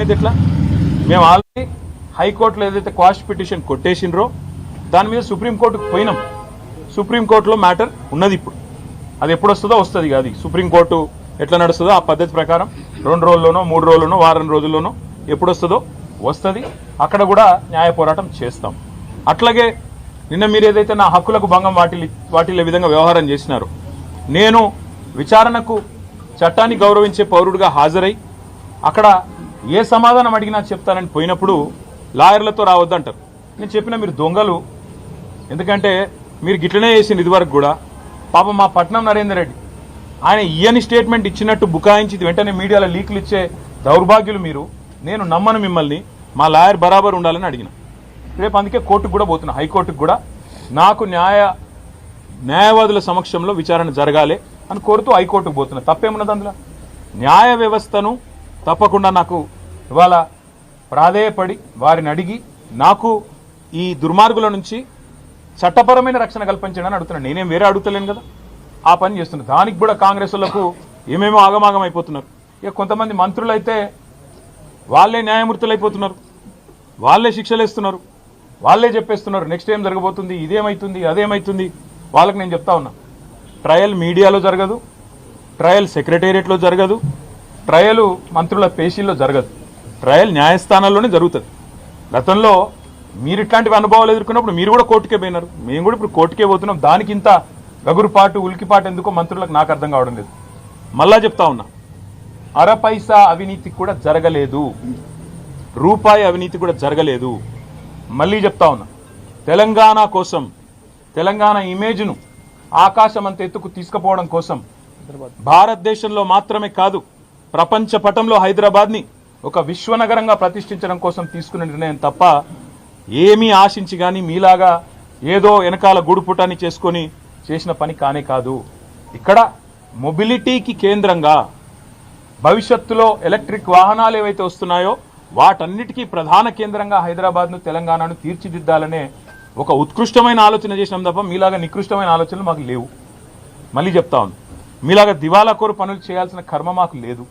అయితే ఎట్లా మేము ఆల్రెడీ హైకోర్టులో ఏదైతే క్వాష్ పిటిషన్ కొట్టేసినరో దాని మీద సుప్రీంకోర్టుకు పోయినాం. సుప్రీంకోర్టులో మ్యాటర్ ఉన్నది ఇప్పుడు. అది ఎప్పుడు వస్తుందో వస్తుంది కాదు సుప్రీంకోర్టు ఎట్లా నడుస్తుందో ఆ పద్ధతి ప్రకారం రెండు రోజుల్లోనో మూడు రోజుల్లోనో వారం రోజుల్లోనో ఎప్పుడు వస్తుందో. వస్తుంది అక్కడ కూడా న్యాయ పోరాటం చేస్తాం. అట్లాగే నిన్న మీరు ఏదైతే నా హక్కులకు భంగం వాటిల్లి వాటిల్లే విధంగా వ్యవహారం చేసినారు నేను విచారణకు చట్టాన్ని గౌరవించే పౌరుడిగా హాజరై అక్కడ ఏ సమాధానం అడిగినా చెప్తానని పోయినప్పుడు లాయర్లతో రావద్దంటారు. నేను చెప్పిన మీరు దొంగలు. ఎందుకంటే మీరు గిట్లనే చేసింది ఇదివరకు కూడా. పాపం మా పట్నం నరేందర్ రెడ్డి. ఆయన ఇయని స్టేట్మెంట్ ఇచ్చినట్టు బుకాయించి వెంటనే మీడియాలో లీకులు ఇచ్చే దౌర్భాగ్యులు మీరు. నేను నమ్మను మిమ్మల్ని. మా లాయర్ బరాబర్ ఉండాలని అడిగిన. రేపు అందుకే కోర్టుకు కూడా పోతున్నా. హైకోర్టుకు కూడా. నాకు న్యాయ న్యాయవాదుల సమక్షంలో విచారణ జరగాలి అని కోరుతూ హైకోర్టుకు పోతున్నా. తప్పేమున్నది అందులో? న్యాయ వ్యవస్థను తప్పకుండా నాకు ఇవాళ ప్రాధేయపడి వారిని అడిగి నాకు ఈ దుర్మార్గుల నుంచి చట్టపరమైన రక్షణ కల్పించడని అడుగుతున్నాను. నేనేం వేరే అడుగుతలేను కదా. ఆ పని చేస్తున్నా దానికి కూడా కాంగ్రెస్ వాళ్ళకు ఏమేమో ఆగమాగం అయిపోతున్నారు. ఇక కొంతమంది మంత్రులు అయితే వాళ్ళే న్యాయమూర్తులు అయిపోతున్నారు. వాళ్ళే శిక్షలు వేస్తున్నారు. వాళ్ళే చెప్పేస్తున్నారు. నెక్స్ట్ ఏం జరగబోతుంది? ఇదేమైతుంది? అదేమైతుంది? వాళ్ళకి నేను చెప్తా ఉన్నా. ట్రయల్ మీడియాలో జరగదు. ట్రయల్ సెక్రటేరియట్లో జరగదు. ట్రయల్ మంత్రుల పేషీల్లో జరగదు. ట్రయల్ న్యాయస్థానాల్లోనే జరుగుతుంది. గతంలో మీరు ఇట్లాంటివి అనుభవాలు ఎదుర్కొన్నప్పుడు మీరు కూడా కోర్టుకే పోయినారు. మేము కూడా ఇప్పుడు కోర్టుకే పోతున్నాం. దానికి ఇంత గగురుపాటు ఉలికిపాటు ఎందుకో మంత్రులకు నాకు అర్థం కావడం లేదు. మళ్ళా చెప్తా ఉన్నా. అర పైసా అవినీతి కూడా జరగలేదు. రూపాయి అవినీతి కూడా జరగలేదు. మళ్ళీ చెప్తా ఉన్నా. తెలంగాణ కోసం తెలంగాణ ఇమేజ్ను ఆకాశం అంత ఎత్తుకు తీసుకుపోవడం కోసం భారతదేశంలో మాత్రమే కాదు ప్రపంచ పటంలో హైదరాబాద్ని ఒక విశ్వనగరంగా ప్రతిష్ఠించడం కోసం తీసుకున్న నిర్ణయం తప్ప ఏమీ ఆశించి కానీ మీలాగా ఏదో వెనకాల గూడుపుటాన్ని చేసుకొని చేసిన పని కానే కాదు. ఇక్కడ మొబిలిటీకి కేంద్రంగా భవిష్యత్తులో ఎలక్ట్రిక్ వాహనాలు ఏవైతే వస్తున్నాయో వాటన్నిటికీ ప్రధాన కేంద్రంగా హైదరాబాద్ను తెలంగాణను తీర్చిదిద్దాలనే ఒక ఉత్కృష్టమైన ఆలోచన చేసినాం తప్ప మీలాగా నికృష్టమైన ఆలోచనలు మాకు లేవు. మళ్ళీ చెప్తా మీలాగా దివాలా కోరు పనులు చేయాల్సిన కర్మ మాకు లేదు.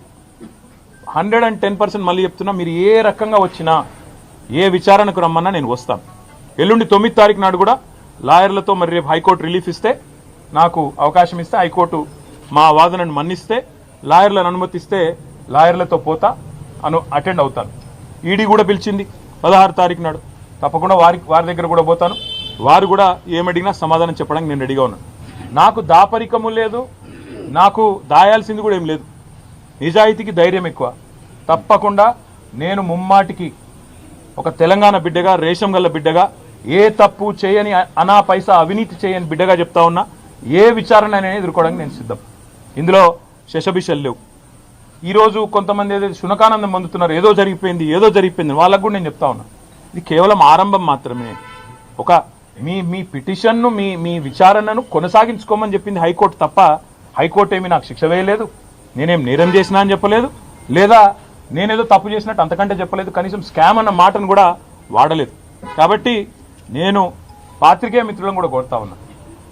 హండ్రెడ్ అండ్ టెన్ పర్సెంట్ మళ్ళీ చెప్తున్నా మీరు ఏ రకంగా వచ్చినా ఏ విచారణకు రమ్మన్నా నేను వస్తాను. ఎల్లుండి తొమ్మిది తారీఖు నాడు కూడా లాయర్లతో మరి రేపు హైకోర్టు రిలీఫ్ ఇస్తే నాకు అవకాశం ఇస్తే హైకోర్టు మా వాదనను మన్నిస్తే లాయర్లను అనుమతిస్తే లాయర్లతో పోతా అను అటెండ్ అవుతాను. ఈడీ కూడా పిలిచింది పదహారు తారీఖు నాడు. తప్పకుండా వారి వారి దగ్గర కూడా పోతాను. వారు కూడా ఏమడిగినా సమాధానం చెప్పడానికి నేను రెడీగా ఉన్నాను. నాకు దాపరికము లేదు నాకు దాయాల్సింది కూడా ఏం లేదు. నిజాయితీకి ధైర్యం ఎక్కువ. తప్పకుండా నేను ముమ్మాటికి ఒక తెలంగాణ బిడ్డగా రేషం గల్ల బిడ్డగా ఏ తప్పు చేయని అనా పైసా అవినీతి చేయని బిడ్డగా చెప్తా ఉన్నా ఏ విచారణ అనేది ఎదుర్కోవడానికి నేను సిద్ధం. ఇందులో శశభిషలు లేవు. ఈరోజు కొంతమంది ఏదైతే శునకానందం పొందుతున్నారు ఏదో జరిగిపోయింది ఏదో జరిగిపోయింది వాళ్ళకు కూడా నేను చెప్తా ఉన్నా. ఇది కేవలం ఆరంభం మాత్రమే. ఒక మీ మీ పిటిషన్ను మీ మీ విచారణను కొనసాగించుకోమని చెప్పింది హైకోర్టు తప్ప హైకోర్టు ఏమీ నాకు శిక్ష వేయలేదు. నేనేం నేరం చేసినా అని చెప్పలేదు. లేదా నేనేదో తప్పు చేసినట్టు అంతకంటే చెప్పలేదు. కనీసం స్కామ్ అన్న మాటను కూడా వాడలేదు. కాబట్టి నేను పాత్రికేయ మిత్రులను కూడా కోరుతా ఉన్నా.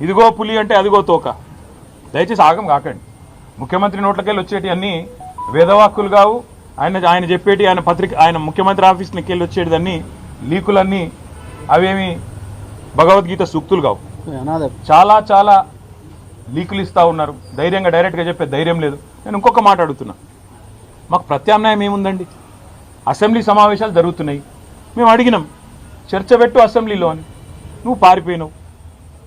ఇదిగో పులి అంటే అదిగో తోక. దయచేసి ఆగం కాకండి. ముఖ్యమంత్రి నోట్లకెళ్ళి వచ్చేటి అన్ని వేదవాక్కులు కావు. ఆయన ఆయన చెప్పేటి ఆయన పత్రిక ఆయన ముఖ్యమంత్రి ఆఫీస్కి వెళ్ళి వచ్చేటిదన్నీ లీకులన్నీ అవేమి భగవద్గీత సూక్తులు కావు. చాలా చాలా లీకులు ఇస్తా ఉన్నారు. ధైర్యంగా డైరెక్ట్గా చెప్పే ధైర్యం లేదు. నేను ఇంకొక మాట అడుగుతున్నా. మాకు ప్రత్యామ్నాయం ఏముందండి? అసెంబ్లీ సమావేశాలు జరుగుతున్నాయి. మేము అడిగినాం చర్చ పెట్టు అసెంబ్లీలో అని. నువ్వు పారిపోయినావు.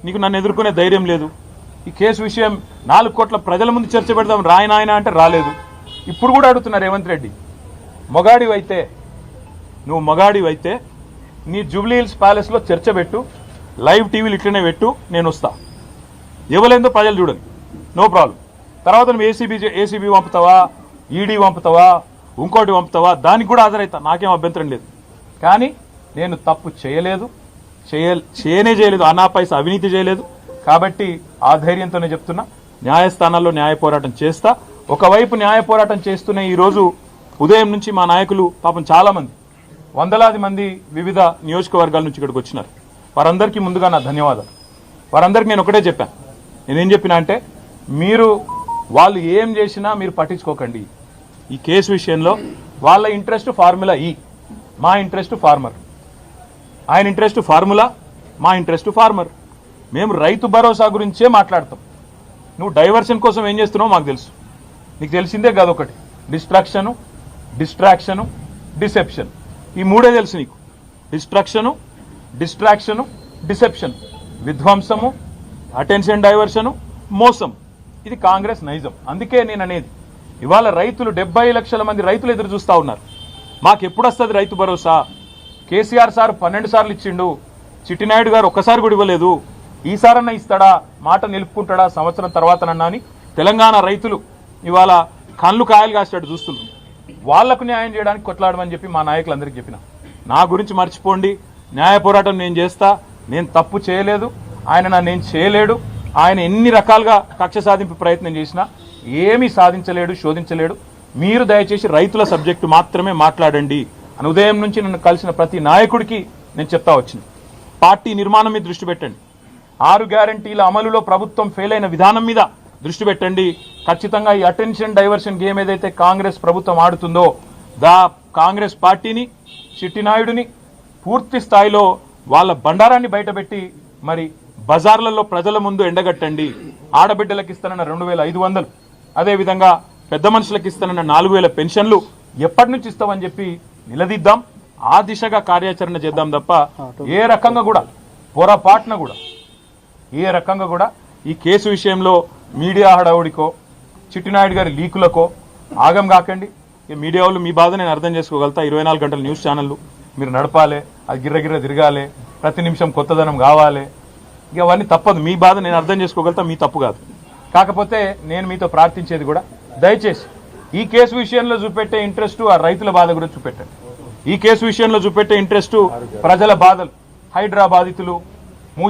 నీకు నన్ను ఎదుర్కొనే ధైర్యం లేదు. ఈ కేసు విషయం నాలుగు కోట్ల ప్రజల ముందు చర్చ పెడదాం రాయనాయన అంటే రాలేదు. ఇప్పుడు కూడా అడుగుతున్నారు రేవంత్ రెడ్డి. మొగాడివైతే నువ్వు మొగాడివైతే నీ జూబ్లీ హిల్స్ ప్యాలెస్లో చర్చ పెట్టు లైవ్ టీవీలు ఇట్లనే పెట్టు నేను వస్తాను ఇవ్వలేదో ప్రజలు చూడండి. No problem. తర్వాత నువ్వు ఏసీబీ ఏసీబీ పంపుతావా? ఈడీ పంపుతావా? ఇంకోటి పంపుతావా? దానికి కూడా హాజరవుతా నాకేం అభ్యంతరం లేదు. కానీ నేను తప్పు చేయలేదు. చేయ చేయనే చేయలేదు. అనాపైస అవినీతి చేయలేదు. కాబట్టి ఆ ధైర్యంతోనే చెప్తున్నా. న్యాయస్థానాల్లో న్యాయ పోరాటం చేస్తా. ఒకవైపు న్యాయ పోరాటం చేస్తూనే ఈరోజు ఉదయం నుంచి మా నాయకులు పాపం చాలామంది వందలాది మంది వివిధ నియోజకవర్గాల నుంచి ఇక్కడికి వచ్చినారు. వారందరికీ ముందుగా నా ధన్యవాదాలు. వారందరికీ నేను ఒకటే చెప్పాను. నేనేం చెప్పినా అంటే మీరు వాళ్ళు ఏం చేసినా మీరు పట్టించుకోకండి. ఈ కేసు విషయంలో వాళ్ళ ఇంట్రెస్ట్ ఫార్ములా ఈ. మా ఇంట్రెస్ట్ ఫార్మర్. ఆయన ఇంట్రెస్ట్ ఫార్ములా మా ఇంట్రెస్ట్ ఫార్మర్. మేము రైతు భరోసా గురించే మాట్లాడతాం. నువ్వు డైవర్షన్ కోసం ఏం చేస్తున్నావు మాకు తెలుసు. నీకు తెలిసిందే కాదు ఒకటి. Destruction destruction deception. ఈ మూడే తెలుసు నీకు. Destruction destruction deception. విధ్వంసము attention diversion మోసం. ఇది కాంగ్రెస్ నైజం. అందుకే నేను అనేది ఇవాళ రైతులు డెబ్బై లక్షల మంది రైతులు ఎదురు చూస్తూ ఉన్నారు. మాకు ఎప్పుడు వస్తుంది రైతు భరోసా? కేసీఆర్ సార్ పన్నెండు సార్లు ఇచ్చిండు. చిట్టినాయుడు గారు ఒక్కసారి కూడా ఇవ్వలేదు. ఈసారన్నా ఇస్తాడా? మాట నిలుపుకుంటాడా? సంవత్సరం తర్వాతనన్నా అని తెలంగాణ రైతులు ఇవాళ కళ్ళు కాయలు కాసేటట్టు చూస్తున్నారు. వాళ్ళకు న్యాయం చేయడానికి కొట్లాడమని చెప్పి మా నాయకులందరికీ చెప్పిన. నా గురించి మర్చిపోండి. న్యాయ పోరాటం నేను చేస్తా. నేను తప్పు చేయలేదు. ఆయన నన్ను ఏం చేయలేడు. ఆయన ఎన్ని రకాలుగా కక్ష సాధింపు ప్రయత్నం చేసినా ఏమీ సాధించలేడు శోధించలేడు. మీరు దయచేసి రైతుల సబ్జెక్టు మాత్రమే మాట్లాడండి. అని ఉదయం నుంచి నన్ను కలిసిన ప్రతి నాయకుడికి నేను చెప్తా వచ్చింది పార్టీ నిర్మాణం మీద దృష్టి పెట్టండి. ఆరు గ్యారంటీల అమలులో ప్రభుత్వం ఫెయిల్ అయిన విధానం మీద దృష్టి పెట్టండి. ఖచ్చితంగా ఈ అటెన్షన్ డైవర్షన్ గేమ్ ఏదైతే కాంగ్రెస్ ప్రభుత్వం ఆడుతుందో దా కాంగ్రెస్ పార్టీని చిట్టినాయుడిని పూర్తి స్థాయిలో వాళ్ళ బండారాన్ని బయటపెట్టి మరి బజార్లలో ప్రజల ముందు ఎండగట్టండి. ఆడబిడ్డలకు ఇస్తానన్న రెండు వేల ఐదు వందలు. అదేవిధంగా పెద్ద మనుషులకు ఇస్తానన్న నాలుగు వేల పెన్షన్లు ఎప్పటి నుంచి ఇస్తామని చెప్పి నిలదీద్దాం. ఆ దిశగా కార్యాచరణ చేద్దాం తప్ప ఏ రకంగా కూడా పొరపాటున కూడా ఏ రకంగా కూడా ఈ కేసు విషయంలో మీడియా హడావుడికో చిట్టినాయుడు గారి లీకులకో ఆగం కాకండి. ఈ మీడియా వాళ్ళు మీ బాధ నేను అర్థం చేసుకోగలుగుతా. ఇరవై నాలుగు గంటల న్యూస్ ఛానళ్ళు మీరు నడపాలి అది గిర్రగిర్ర తిరగాలి ప్రతి నిమిషం కొత్తదనం కావాలి ఇక అవన్నీ తప్పదు. మీ బాధ నేను అర్థం చేసుకోగలుగుతా మీ తప్పు కాదు. కాకపోతే నేను మీతో ప్రార్థించేది కూడా దయచేసి ఈ కేసు విషయంలో చూపెట్టే ఇంట్రెస్ట్ ఆ రైతుల బాధ గురించి చూపెట్టండి. ఈ కేసు విషయంలో చూపెట్టే ఇంట్రెస్ట్ ప్రజల బాధలు హైడ్రా బాధితులు